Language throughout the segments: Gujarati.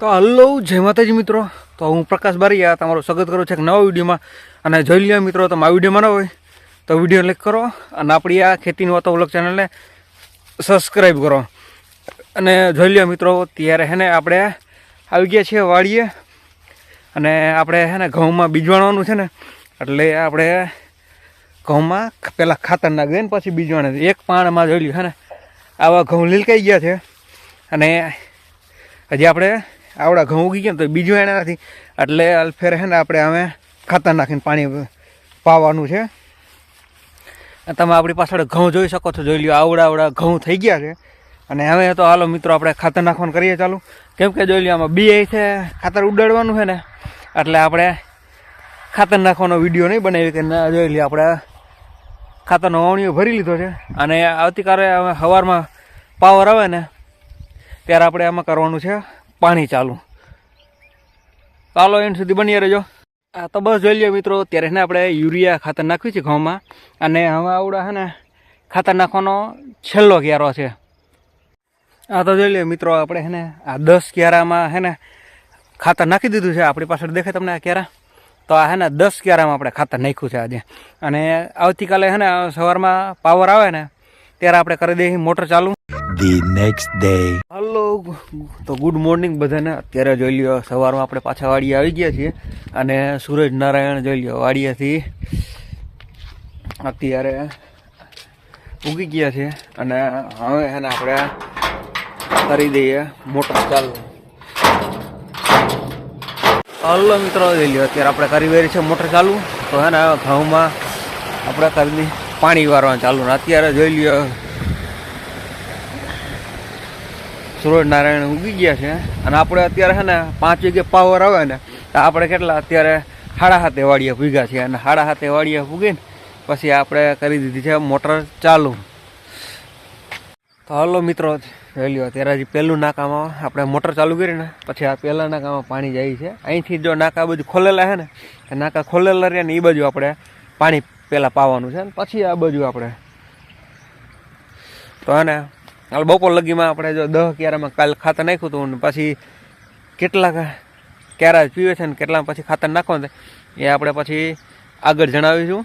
તો હલો, જય માતાજી મિત્રો. તો હું પ્રકાશ બારીયા, તમારું સ્વાગત કરું છું એક નવા વિડીયોમાં. અને જોઈ લ્યો મિત્રો, તમે આ વિડીયોમાં ન હોય, તો વીડિયો લાઈક કરો અને આપણી આ ખેતીની વાતો વ્લોગ ચેનલને સબસ્ક્રાઈબ કરો. અને જોઈ લ્યો મિત્રો, ત્યારે હે ને આપણે આવી ગયા છીએ વાડીએ. અને આપણે હે ને ઘઉંમાં બીજવાણવાનું છે ને, એટલે આપણે ઘઉંમાં પહેલાં ખાતર નાખી ને પછી બીજવાણે. એક પાણમાં જોઈ લ્યું હે ને, આવા ઘઉં લીલકાઈ ગયા છે. અને હજી આપણે આવડા ઘઉં ઉગી ગયા ને તો બીજું એના નથી. એટલે અલફેર છે ને આપણે હવે ખાતર નાખીને પાણી પાવાનું છે. તમે આપણી પાછળ ઘઉં જોઈ શકો છો, જોઈ લ્યો, આવડા આવડા ઘઉં થઈ ગયા છે. અને હવે તો હાલો મિત્રો, આપણે ખાતર નાખવાનું કરીએ ચાલુ. કેમ કે જોઈ લો આમાં બી છે, ખાતર ઉડાડવાનું છે ને. એટલે આપણે ખાતર નાખવાનો વીડિયો નહીં બનાવી કે જોઈ લઈએ આપણે ખાતરનો વાવણીઓ ભરી લીધો છે. અને આવતીકાલે હવે સવારમાં પાવર આવે ને, ત્યારે આપણે આમાં કરવાનું છે. પાણી ચાલુ. ચાલો એન્ડ સુધી બની રહેજો. આ તો બસ જોઈ લઈએ મિત્રો ત્યારે ને આપણે યુરિયા ખાતર નાખ્યું છે ઘઉંમાં. અને હવે આવડા છે ને ખાતર નાખવાનો છેલ્લો ક્યારો છે. આ તો જોઈ લઈએ મિત્રો આપણે હે ને આ દસ ક્યારામાં હે ને ખાતર નાખી દીધું છે. આપણી પાછળ દેખાય તમને આ ક્યારા? તો આ હે ને દસ ક્યારામાં આપણે ખાતર નાખ્યું છે આજે. અને આવતીકાલે છે ને સવારમાં પાવર આવે ને ત્યારે આપણે કરી દઈએ મોટર ચાલુ. The next day. તો ગુડ મોર્નિંગ બધાને. અત્યારે જોઈ લ્યો, સવારમાં આપણે પાછા વાડીએ આવી ગયા છીએ અને સૂરજ નારાયણ જોઈ લ્યો, વાડીએથી અત્યારે ઉગી ગયા છે અને હવે એને આપણે કરી દઈએ મોટર ચાલુ. હલો મિત્રો, જોઈ લ્યો, અત્યારે આપણે કરી વેરી છે મોટર ચાલુ. તો હે ને ઘઉંમાં આપણે કરી પાણી વારવાનું ચાલુ. ને અત્યારે જોઈ લ્યો સૂર્યનારાયણ ઉગી ગયા છે. અને આપણે અત્યારે છે ને પાંચ વાગે પાવર આવે ને, તો આપણે કેટલા અત્યારે સાડા હાથે વાડીએ ભૂગ્યા છે અને સાડા હાથે વાડીએ ભૂગીને પછી આપણે કરી દીધી છે મોટર ચાલુ. તો હલો મિત્રો, જોઈ અત્યારે હજી પહેલું નાકામાં આપણે મોટર ચાલુ કરીને પછી આ પહેલા નાકામાં પાણી જાય છે. અહીંથી જો નાકા બાજુ ખોલેલા છે ને નાકા ખોલેલા રહ્યા ને એ બાજુ આપણે પાણી પહેલાં પાવાનું છે. ને પછી આ બાજુ આપણે તો હે ને હાલ બપોર લગીમાં આપણે જો દહ ક્યારામાં કાલ ખાતર નાખ્યું હતું ને પછી કેટલા ક્યારા પીવે છે ને કેટલા પછી ખાતર નાખવાનું એ આપણે પછી આગળ જણાવીશું.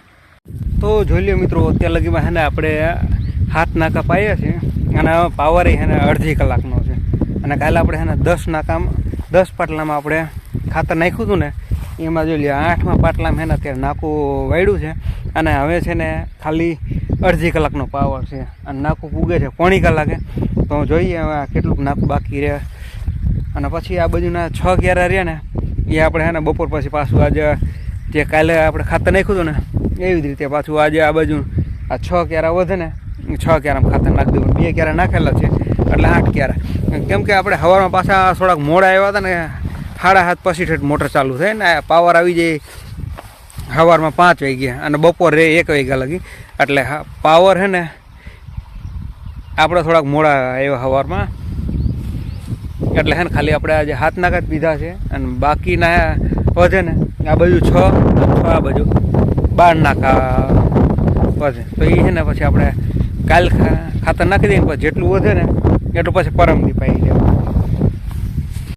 તો જોઈ લો મિત્રો, અત્યાર લગીમાં હેને આપણે હાથ નાકા પાઈએ છીએ અને પાવર હેને અડધી કલાકનો છે. અને કાલે આપણે હેને દસ નાકામાં, દસ પાટલામાં આપણે ખાતર નાખ્યું હતું ને, એમાં જોઈ લ્યો આઠમાં પાટલામાં હેને અત્યારે નાકું વાળ્યું છે. અને હવે છે ને ખાલી અડધી કલાકનો પાવર છે. અને નાકું પૂગે છે પોણી કલાકે. તો જોઈએ હવે કેટલુંક નાકું બાકી રહે. અને પછી આ બાજુના છ ક્યારા રહ્યા ને, એ આપણે હે ને બપોર પછી પાછું આજે જે કાલે આપણે ખાતર નાખ્યું હતું ને, એવી જ રીતે પાછું આજે આ બાજુ આ છ ક્યારા વધે ને છ ક્યારામાં ખાતર નાખી દઉં બે ક્યારા નાખેલા છે, એટલે આઠ ક્યારા કેમ કે આપણે હવારમાં પાછા થોડાક મોડા આવ્યા હતા ને, સાડા હાથ પછી મોટર ચાલુ થાય ને પાવર આવી જાય. સવારમાં પાંચ વાગ્યા અને બપોરે એક વાગ્યા લગી. એટલે પાવર હે ને, આપણે થોડાક મોડા આવ્યા સવારમાં. એટલે હે ને, ખાલી આપણે આજે હાથ નાકા જ પીધા છે અને બાકીના વધે ને, આ બાજુ છ છ આ બાજુ, બાર નાકા વધે. તો એ છે ને પછી આપણે કાલ ખાતર નાખી દઈએ ને, પછી જેટલું વધે ને, એટલું પછી પરમથી પાઈ દેવાનું